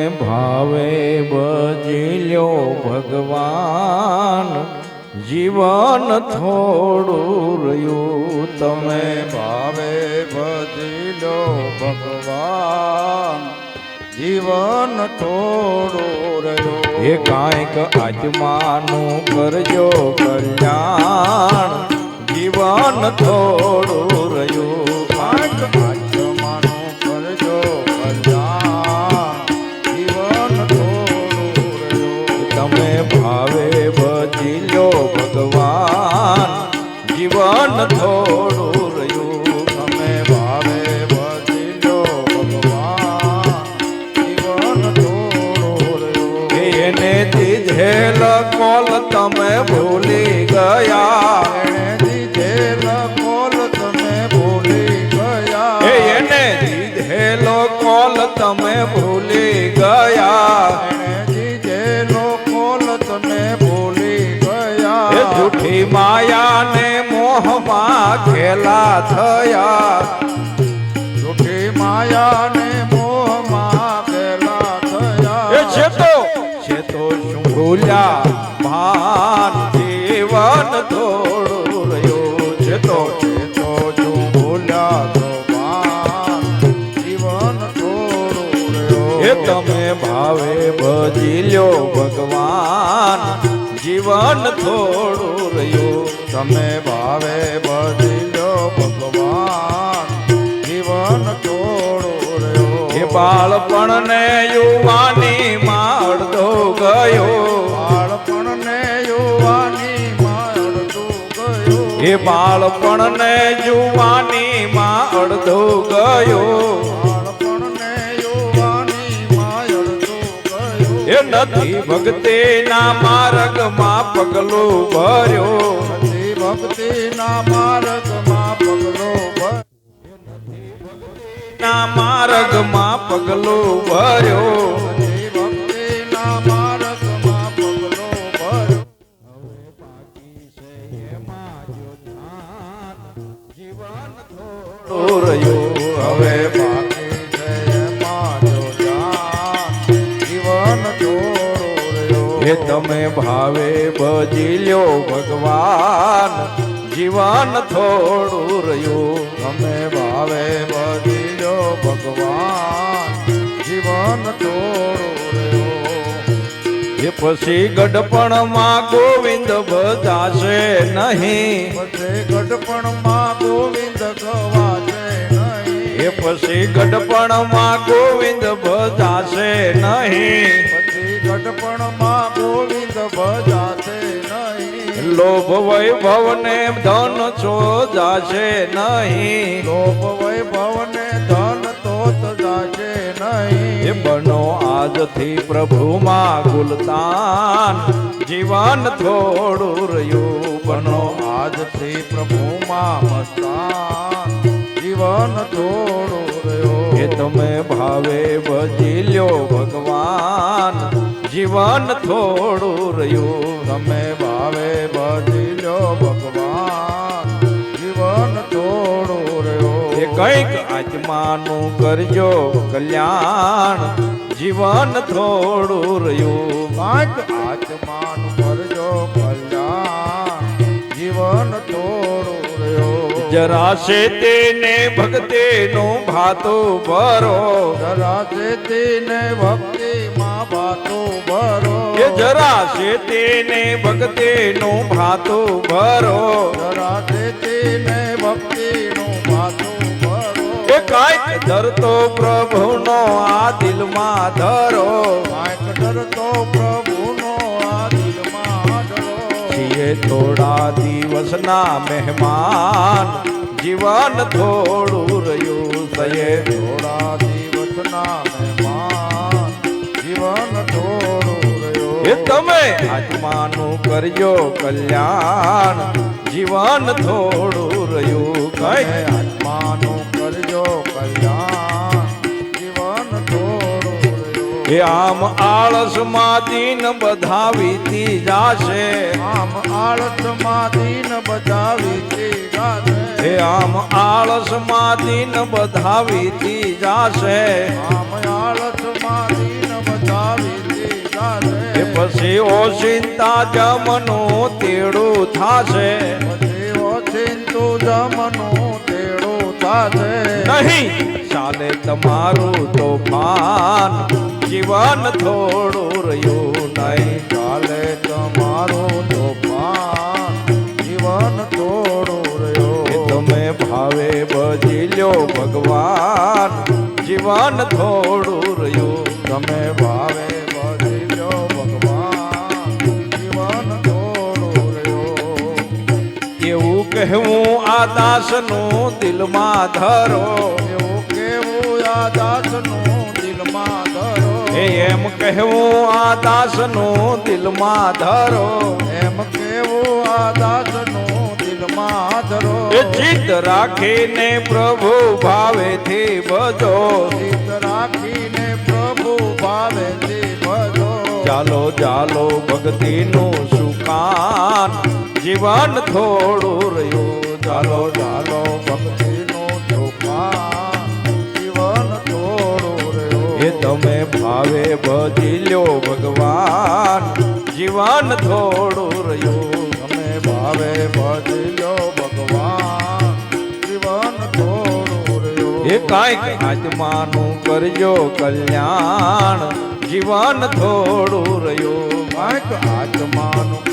ભાવે ભજલ્યો ભગવાન. જીવન થોડું રહ્યું તમે ભાવે ભજીલો ભગવાન. જીવન થોડું રહ્યો. એ કાંઈક આજમાનું કરજો કલ્યાણ. જીવન થોડું રહ્યું. જીવન થોડું રહ્યું. તમે ભાવે ભજીલો ભગવાન. જીવન થોડું રહ્યો. એને દીધેલ કોલ તમે ભૂલી ગયા. દીધેલ કોલ તમે ભૂલી ગયા. એને દીધેલો કોલ તમે ભૂલી ગયા. દીધેલો કોલ તમે ભૂલી ગયા માયા ને માયાને મોહમાં ખેલા થયા. જૂઠી માયાને મોહમાં પેલા થયા. એ છે તો છે તો શું ભૂલ્યા ભાન જીવન થોડું રહ્યો. છે તો છે તો જો ભૂલ્યા તો ભાન જીવન થોડું રહ્યો. એ તમે ભાવે ભજી લ્યો ભગવાન. જીવન થોડું રહ્યું. તમે ભાવે બદલો ભગવાન. જીવન થોડું રહ્યું. એ બાળપણને યુવાની માં અડધો ગયો. બાળપણને યુવાની મારતું ગયો. એ બાળપણને યુવાની માં અડધો ગયો. ગયું ભક્તે ના માર્ગમાં પગલો ભર્યો નથી ભક્તિના માર્ગમાં પગલો ભર ના માર્ગમાં પગલો ભર્યો એ તમે ભાવે ભજી લ્યો ભગવાન. જીવન થોડું રહ્યું. તમે ભાવે બદલો ભગવાન. જીવન થોડું રહ્યો. એ પછી ગઢપણમાં ગોવિંદ ભજાશે નહીં. પછી ગઢપણમાં ગોવિંદ ગવાશે નહીં. એ પછી ગઢપણમાં ગોવિંદ ભજાશે નહીં. ગઢપણમાં ગોવિંદ ભજાશે નહીં. લોભ વૈભવને ધન છો જાશે નહીં. લોભ વૈભવને ધન તોત જાશે નહીં. એ બનો આજથી પ્રભુમાં ગુલતાન. જીવન થોડું રહ્યું બનો. આજથી પ્રભુમાં મસ્તાન. જીવન થોડું રહ્યો. એ તમે ભાવે ભજી લ્યો ભગવાન. જીવન થોડું રહ્યું. તમે ભાવે બદલો ભગવાન. જીવન થોડું રહ્યો. એ કંઈક આત્માનું કરજો કલ્યાણ. જીવન થોડું રહ્યું. કંઈક આત્માનું કરજો કલ્યાણ. જીવન થોડું રહ્યો. જરાશે તેને ભક્તિનું ભાતું ભરો. જરા તેને ભક્તિ માં બાતો ભરો. એ જરાશે તેને ભક્તિનું ભાતું ભરો. જરા તેને ભક્તિ નું ભાતું ભરો. એ કાંઈક ધરતો પ્રભુનો આ દિલમાં ધરો. કાંઈક ડરતો પ્રભુનો આ દિલમાં ધરો. છીએ થોડા દિવસના મહેમાન જીવન થોડું રહ્યું સયે. થોડા દિવસના મહેમાન તમે આત્માનું કરજો કલ્યાણ. જીવન થોડું રહ્યું કઈ? આત્માનું કરજો કલ્યાણ. જીવન થોડું એ આમ આળસમાં દિન બધા વીતી જાશે. આમ આળસમાં દિન બધાવી જાશે. હે આમ આળસમાં દિન બધા વીતી જાશે. આમ આળસમાં દિન પછી ઓશિંતા જમનું તેડું થાશે. પછી ચિંતુ જમનું તેડું થાશે. નહીં ચાલે તમારું તોફાન. જીવન થોડું રહ્યું નહીં. ચાલે તમારું તોફાન. જીવન થોડું રહ્યું. તમે ભાવે ભજી લ્યો ભગવાન. જીવન થોડું રહ્યું. તમે ભાવે ભજી કહેવું આ દાસનું દિલમાં ધરો? એવું કહેવું આ દાસનું દિલમાં ધરો? એમ કહેવું આ દાસનું દિલમાં ધરો? એમ કહેવું આ દાસનું દિલમાં ધરો? ચિત્ત રાખીને પ્રભુ ભાવેથી ભજો. ચિત્ત રાખીને પ્રભુ ભાવેથી ભજો. ચાલો ચાલો ભક્તિનું જીવન થોડું રહ્યું. ચાલો ચાલો ભક્તિનું તોફાન જીવન થોડું રહ્યું. એ તમે ભાવે ભજી લ્યો ભગવાન. જીવન થોડું રહ્યું. તમે ભાવે ભજી લ્યો ભગવાન. જીવન થોડું રહ્યું. એ કાંઈક આત્માનું કરજો કલ્યાણ. જીવન થોડું રહ્યું. કાંઈક આત્માનું